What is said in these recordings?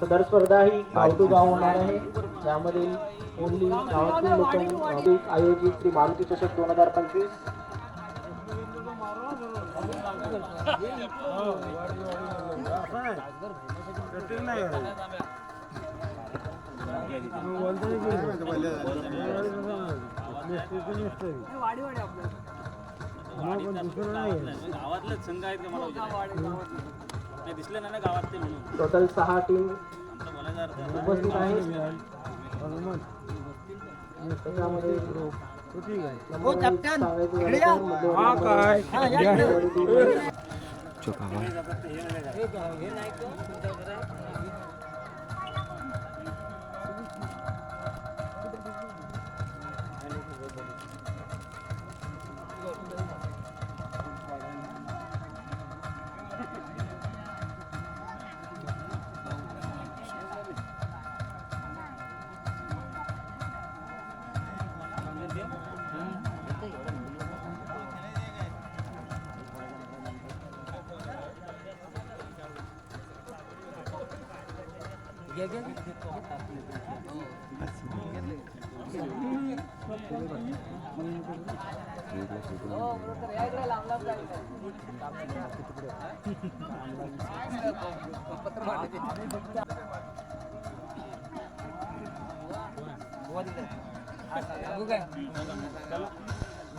सदर स्पर्धा ही गाव टू गाव होणार आहे. यामध्ये ओनली गावातील लोक आयोजित श्री मारुती चषक दोन हजार पंचवीस. गावातलेच संघ आहेत का मला विचारा. नाही दिसले नाही ना गावात ते म्हणून टोटल सहा टीम आमचा बोलायचा अर्थ आहे. उपस्थित आहेत त्याच्यामध्ये नंबर मध्यवर्ती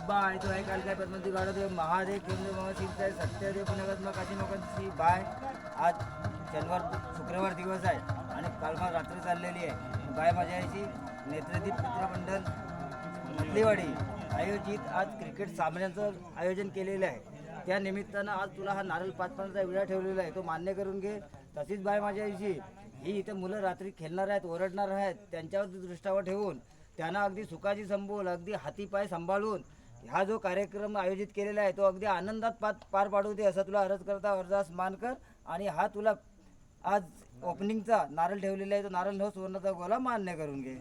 बाय. तो ऐकायला काय पद्मती गाडत महादेव केंद्र महाशिवताय सत्यदेव पुण्यगत काशी लोकांची बाय आज शनिवार शुक्रवार दिवस आहे आणि कालमा रात्र चाललेली आहे. बाय माझ्या नेत्रदीप मित्रमंडळ मथलीवाडी आयोजित आज क्रिकेट सामन्यांचं आयोजन केलेलं आहे. त्या निमित्तानं आज तुला हा नारळ पाच विडा ठेवलेला आहे. तो मान्य करून घे. तशीच बाय माझ्या आईची ही इथे मुलं रात्री खेळणार आहेत ओरडणार आहेत त्यांच्यावर दृष्टावर ठेवून त्यांना अगदी सुखाची संबोल अगदी हातीपाय सांभाळून हा जो कार्यक्रम आयोजित केलेला आहे तो अगदी आनंदात पार पार पाडू दे असं तुला अर्ज करता अर्जास मानकर आणि हा तुला आज ओपनिंगचा नारळ ठेवलेला आहे तो नारळ न सुवर्णाचा गोला मान्य करून घे.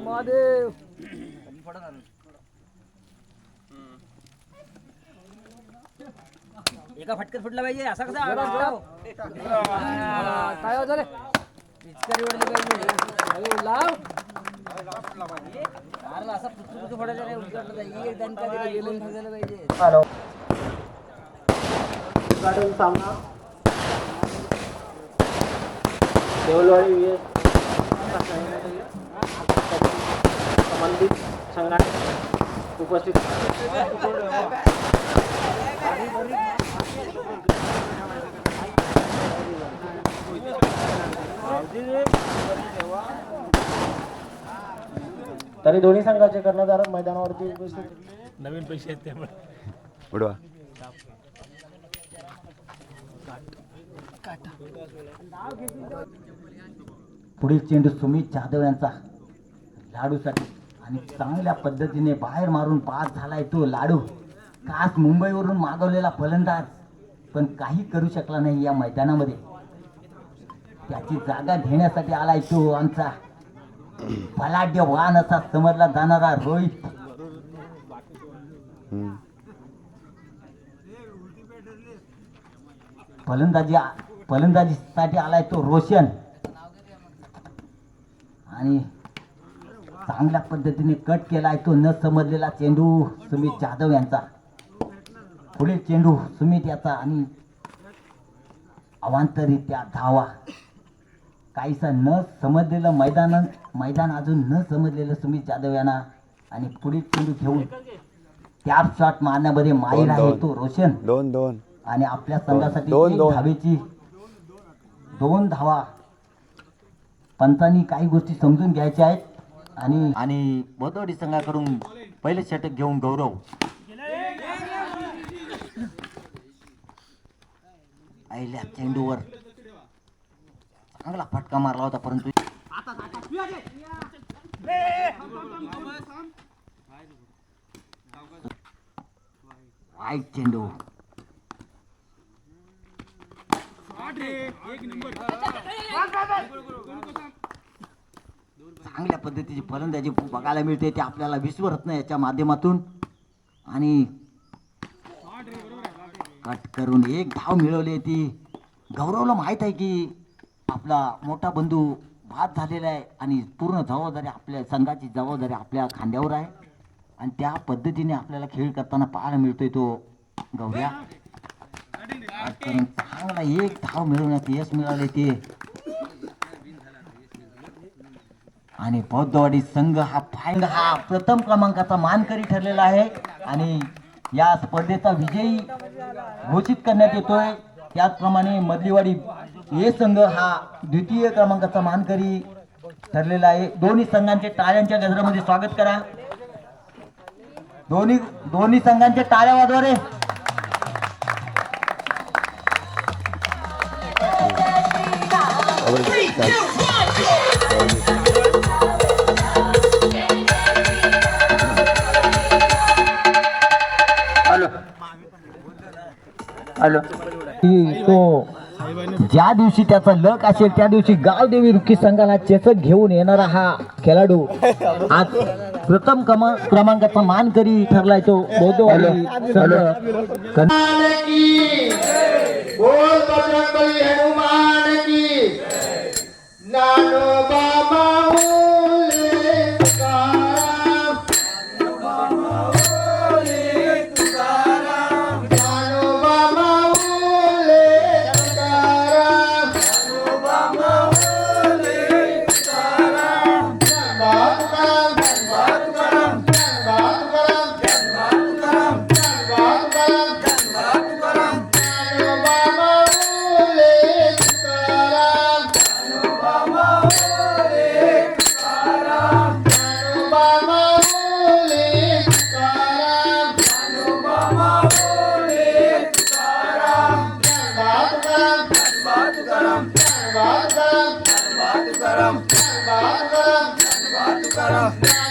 महादेव. एका फटक्यात फुटला पाहिजे असा कसा काय हो झालं पिचकारी पाहिजे. लाव. अरे असा पुचपुच फोडायचा नाही उलटलं पाहिजे. एक दणका दिला, गेलं झालं पाहिजे. हॅलो. उद्घाटन सामना. देवलवाडी संबंधित संघाने उपस्थित. तरी दोन्ही संघाचे कर्णधार मैदानावरती उपस्थित. नवीन पैसे आहेत त्यामुळे. उडवा पुढील चेंडू सुमित जाधव यांचा. लाडूसाठी आणि चांगल्या पद्धतीने बाहेर मारून पास झालाय तो लाडू. कास मुंबईवरून मागवलेला फलंदाज. पण काही करू शकला नाही या मैदानामध्ये. त्याची जागा घेण्यासाठी आलाय तो आमचा. बलाढ्य असा समजला जाणारा रोहित. फलंदाजी फलंदाजीसाठी आलाय तो रोशन. आणि चांगल्या पद्धतीने कट केलाय तो न समजलेला चेंडू सुमित जाधव यांचा. पुढील चेंडू सुमित याचा आणि अवांतरित्या धावा. काहीसा न समजलेलं मैदान मैदान अजून न समजलेलं सुमित जाधव यांना. आणि पुढील चेंडू घेऊन त्या शॉट मारण्यामध्ये माहीर आहे. तो रोशन. दोन दोन. आणि आपल्या संघासाठी. धावेची दोन धावा पंचांनी काही गोष्टी समजून घ्यायच्या आहेत आणि आणि बोतवडी संघाकडून पहिले षटक घेऊन गौरव. आईल्या चेंडूवर. चांगला फटका मारला होता परंतु. वाईट चेंडू. चांगल्या पद्धतीची फलंदाजी बघायला मिळते ते आपल्याला विश्वरत्न याच्या माध्यमातून. आणि कट करून एक धाव मिळवली ती. गौरवला माहीत आहे की आपला मोठा बंधू बाद झालेला आहे आणि पूर्ण जबाबदारी आपल्या संघाची जबाबदारी आपल्या खांद्यावर आहे. आणि त्या पद्धतीने आपल्याला खेळ करताना पाहायला मिळतोय तो गौऱ्या. आजपर्यंत चांगला एक धाव मिळवण्यात यश मिळाले ते. आणि बौद्धवाडी संघ हा फायंग हा प्रथम क्रमांकाचा मानकरी ठरलेला आहे. आणि या स्पर्धेचा विजयी घोषित करण्यात येतोय. त्याचप्रमाणे मधलीवाडी हे संघ हा द्वितीय क्रमांकाचा मानकरी ठरलेला आहे. दोन्ही संघांचे टाळ्यांच्या गजरामध्ये स्वागत करा. दोन्ही दोन्ही संघांचे टाळ्या वाजवा रे. की तो ज्या दिवशी त्याचा लक असेल त्या दिवशी गावदेवी रुकी संघाला चेचक घेऊन येणारा हा खेळाडू आज प्रथम क्रमां- क्रमांकाचा मानकरी ठरलाय तो बजरंगबली हनुमान तुकाराम धन्यवाद तुकाराम धन्यवाद तुकाराम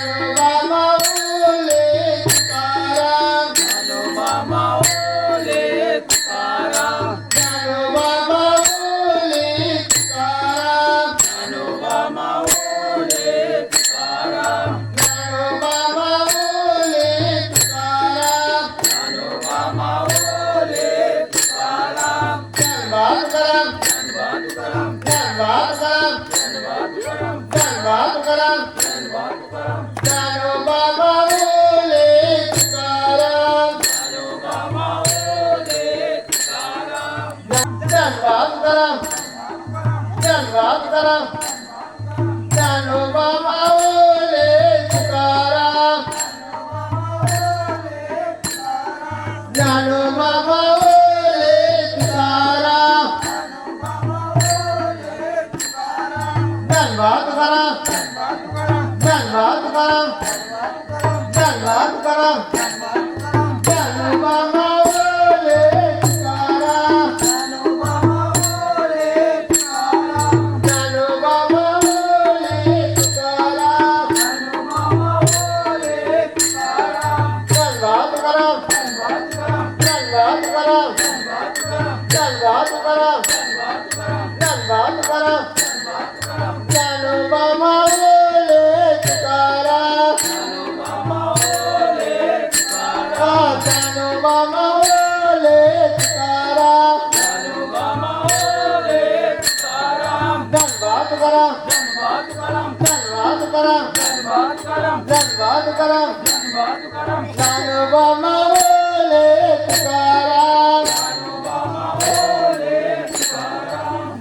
तुकाराम नानो बाबा ओले तुकाराम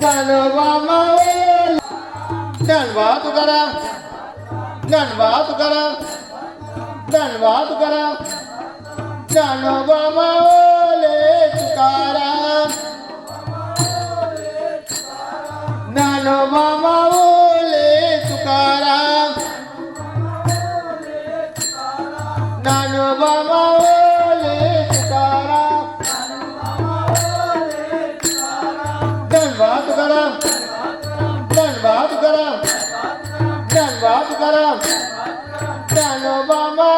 नानो बाबा ओले धन्यवाद तुकाराम धन्यवाद तुकाराम धन्यवाद तुकाराम नानो बाबा ओले तुकाराम तुकाराम. নানু বাবা ওলে তুকারা ধন্যবাদ করাম ধন্যবাদ করাম ধন্যবাদ করাম নানু বাবা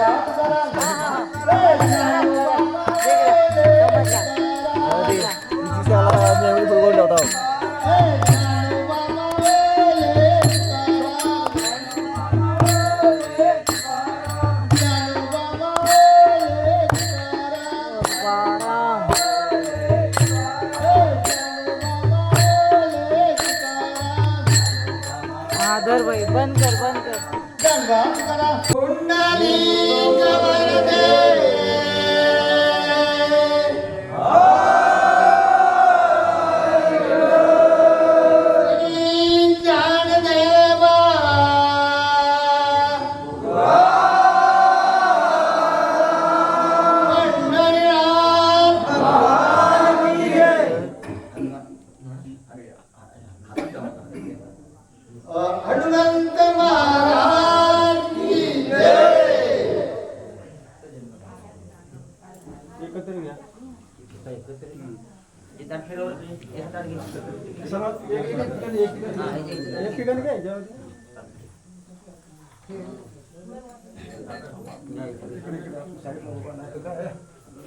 राम आदर भाई बंद कर બંધ કર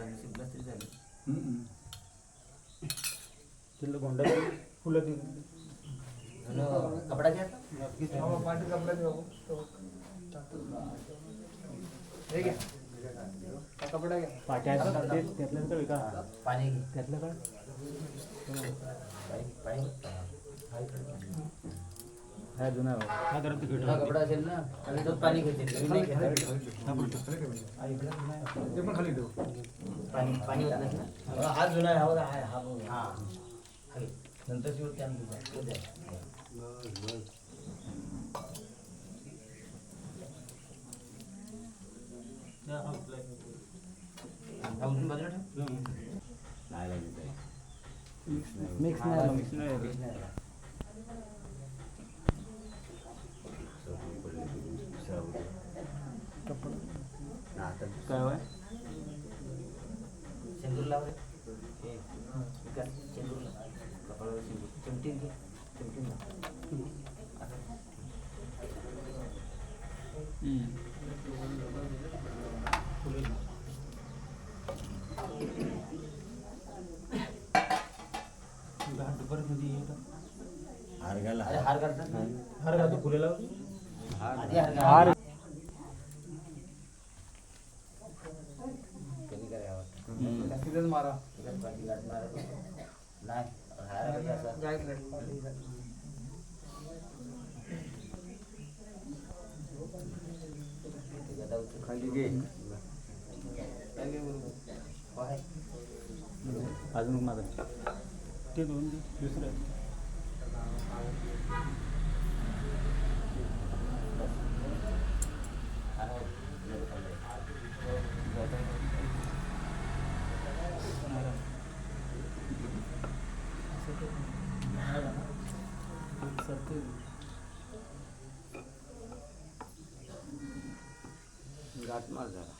फुलांनी शिंपलास तरी चालेल तिथलं गोंडा फुलं दिली आणि कपडा घ्या नक्कीच पाठी कपडा हे घ्या हा कपडा घ्या पाट्याचं ते त्यातलं तर विका पाणी घे त्यातलं काय पाणी पाणी हा इकडे जुना कपडा असेल ना आणि तो पाणी घेते नवीन नाही घेत. पाणी पाणी घालत ना? हा जुना आहे हा बघा, हा हा बघा. हा। हा घे. नंतर शिवट कॅन उद्या हा? उचलून बाजूला ठेव. मिक्स नाही शेंदूर लाव रे ए, विकास, शेंदूर लाव. कपाळावर शेंदूर. चिमटी घे चिमटी लाव. असं. हार. आधी हार घाल. कधी करावं? तिथंच बाकी गाठ मारायची. नाही हार घालायचा असा. ते गदा उचल. होय. अजून माझं ते दोन दुसरं घाटमार झाला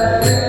Yeah.